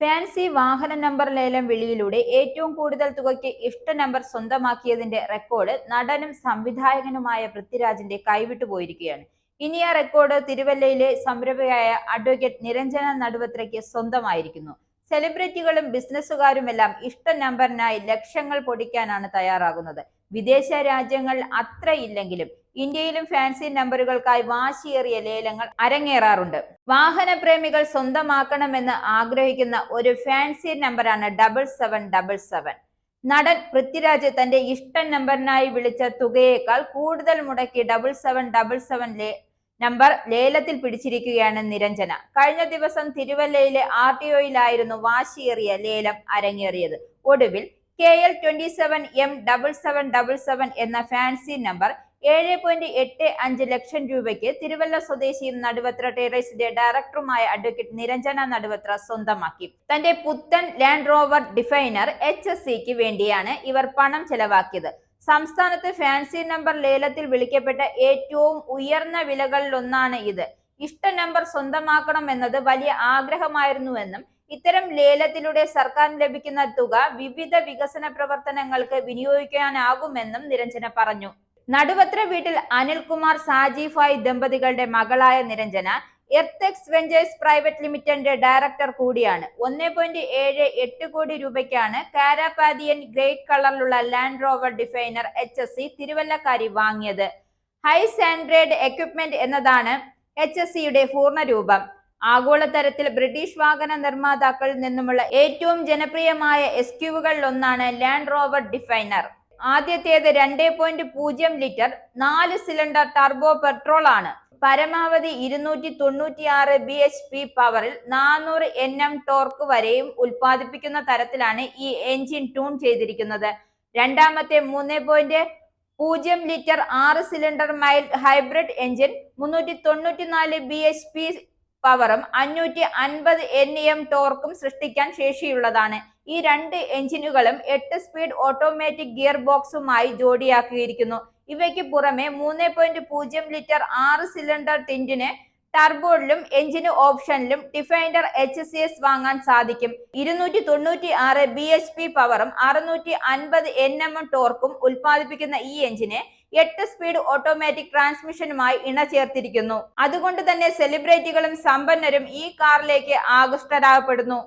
Fancy വാഹന number ലേലം വിളിയിലൂടെ ഏറ്റവും കൂടുതൽ തുകയ്ക്ക് ഇഷ്ട നമ്പർ സ്വന്തമാക്കിയതിന്റെ റെക്കോർഡ് നടനും സംവിധായകനുമായ പൃഥ്വിരാജിന്റെ കൈവിട്ടുപോയിരിക്കുകയാണ് ഇനി ആ റെക്കോർഡ് തിരുവല്ലയിലെ സംരംഭകയായ അഡ്വക്കേറ്റ് നിരഞ്ജന നടുവത്രയ്ക്ക് സ്വന്തമായിരിക്കുന്നു. സെലിബ്രിറ്റികളും ബിസിനസ്സുകാരുമെല്ലാം ഇഷ്ട നമ്പറിനായി ലക്ഷങ്ങൾ പൊടിക്കാനാണ് തയ്യാറാകുന്നത്. വിദേശ രാജ്യങ്ങൾ അത്രയില്ലെങ്കിലും ഇന്ത്യയിലും ഫാൻസി നമ്പറുകൾക്കായി വാശിയേറിയ ലേലങ്ങൾ അരങ്ങേറാറുണ്ട്. വാഹനപ്രേമികൾ സ്വന്തമാക്കണമെന്ന് ആഗ്രഹിക്കുന്ന ഒരു ഫാൻസി നമ്പറാണ് ഡബിൾ സെവൻ ഡബിൾ സെവൻ നടൻ പൃഥ്വിരാജ് തന്റെ ഇഷ്ട നമ്പറിനായി വിളിച്ച തുകയേക്കാൾ കൂടുതൽ മുടക്കി double seven double seven number ലേലത്തിൽ പിടിച്ചിരിക്കുകയാണ് നിരഞ്ജന. കഴിഞ്ഞ ദിവസം തിരുവല്ലയിലെ ആർ ടി ഒയിലായിരുന്നു വാശിയേറിയ ലേലം അരങ്ങേറിയത്. ഒടുവിൽ K L twenty seven M double seven double seven എന്ന ഫാൻസി നമ്പർ ഏഴ് പോയിന്റ് എട്ട് അഞ്ച് ലക്ഷം രൂപയ്ക്ക് തിരുവല്ല സ്വദേശിയും നടുവത്ര ടെറേസിന്റെ ഡയറക്ടറുമായ അഡ്വക്കേറ്റ് നിരഞ്ജന നടുവത്ര സ്വന്തമാക്കി. തന്റെ പുത്തൻ Land Rover Defender H S സിക്ക് വേണ്ടിയാണ് ഇവർ പണം ചെലവാക്കിയത്. സംസ്ഥാനത്ത് ഫാൻസി നമ്പർ ലേലത്തിൽ വിളിക്കപ്പെട്ട ഏറ്റവും ഉയർന്ന വിലകളിലൊന്നാണ് ഇത്. ഇഷ്ട നമ്പർ സ്വന്തമാക്കണം എന്നത് വലിയ ആഗ്രഹമായിരുന്നുവെന്നും ഇത്തരം ലേലത്തിലൂടെ സർക്കാരിന് ലഭിക്കുന്ന തുക വിവിധ വികസന പ്രവർത്തനങ്ങൾക്ക് വിനിയോഗിക്കാനാകുമെന്നും നിരഞ്ജന പറഞ്ഞു. നടുവത്ര വീട്ടിൽ അനിൽകുമാർ സാജീഫായി ദമ്പതികളുടെ മകളായ നിരഞ്ജന എർത്തെക്സ് വെഞ്ചേഴ്സ് പ്രൈവറ്റ് ലിമിറ്റഡിന്റെ ഡയറക്ടർ കൂടിയാണ്. ഒന്നേ പോയിന്റ് ഏഴ് എട്ട് കോടി രൂപയ്ക്കാണ് കാരാപാതിയൻ ഗ്രേറ്റ് കളറിലുള്ള Land Rover Defender H S C തിരുവല്ലക്കാരി വാങ്ങിയത്. ഹൈ സാൻഡ്രേഡ് എക്വിപ്മെന്റ് എന്നതാണ് എച്ച് എസ് സിയുടെ പൂർണരൂപം ആഗോളതലത്തിൽ ബ്രിട്ടീഷ് വാഹന നിർമ്മാതാക്കളിൽ നിന്നുമുള്ള ഏറ്റവും ജനപ്രിയമായ എസ്ക്യൂവുകളിൽ ഒന്നാണ് ലാൻഡ് റോവർ ഡിഫൈനർ ആദ്യത്തേത് രണ്ടേ പോയിന്റ് പൂജ്യം ലിറ്റർ നാല് സിലിണ്ടർ ടർബോ പെട്രോൾ ആണ്. പരമാവധി ഇരുന്നൂറ്റി തൊണ്ണൂറ്റി ആറ് ബി എച്ച് പി പവറിൽ നാനൂറ് എൻ എം ടോർക്ക് വരെയും ഉൽപ്പാദിപ്പിക്കുന്ന തരത്തിലാണ് ഈ എഞ്ചിൻ ട്യൂൺ ചെയ്തിരിക്കുന്നത്. രണ്ടാമത്തെ മൂന്ന് പോയിന്റ് പൂജ്യം ലിറ്റർ ആറ് സിലിണ്ടർ മൈൽ ഹൈബ്രിഡ് എഞ്ചിൻ മുന്നൂറ്റി തൊണ്ണൂറ്റി നാല് ബി എച്ച് പി പവറും അഞ്ഞൂറ്റി അൻപത് എൻ എം ടോർക്കും സൃഷ്ടിക്കാൻ ശേഷിയുള്ളതാണ്. ഈ രണ്ട് എഞ്ചിനുകളും എട്ട് സ്പീഡ് ഓട്ടോമാറ്റിക് ഗിയർ ബോക്സുമായി ജോഡിയാക്കിയിരിക്കുന്നു. ഇവയ്ക്ക് പുറമെ മൂന്ന് പോയിന്റ് പൂജ്യം ലിറ്റർ ആറ് സിലിണ്ടർ ടിന്റിന് ടർബോയിലും എഞ്ചിന് ഓപ്ഷനിലും ഡിഫൈൻഡർ എച്ച് സി എസ് വാങ്ങാൻ സാധിക്കും. ഇരുന്നൂറ്റി തൊണ്ണൂറ്റി ആറ് ബി എച്ച് പി പവറും അറുന്നൂറ്റി അൻപത് എൻ എം ടോർക്കും ഉൽപ്പാദിപ്പിക്കുന്ന ഈ എഞ്ചിന് എട്ട് സ്പീഡ് ഓട്ടോമാറ്റിക് ട്രാൻസ്മിഷനുമായി ഇണ ചേർത്തിരിക്കുന്നു അതുകൊണ്ട് തന്നെ സെലിബ്രിറ്റികളും സമ്പന്നരും ഈ കാറിലേക്ക് ആകൃഷ്ടരാകപ്പെടുന്നു.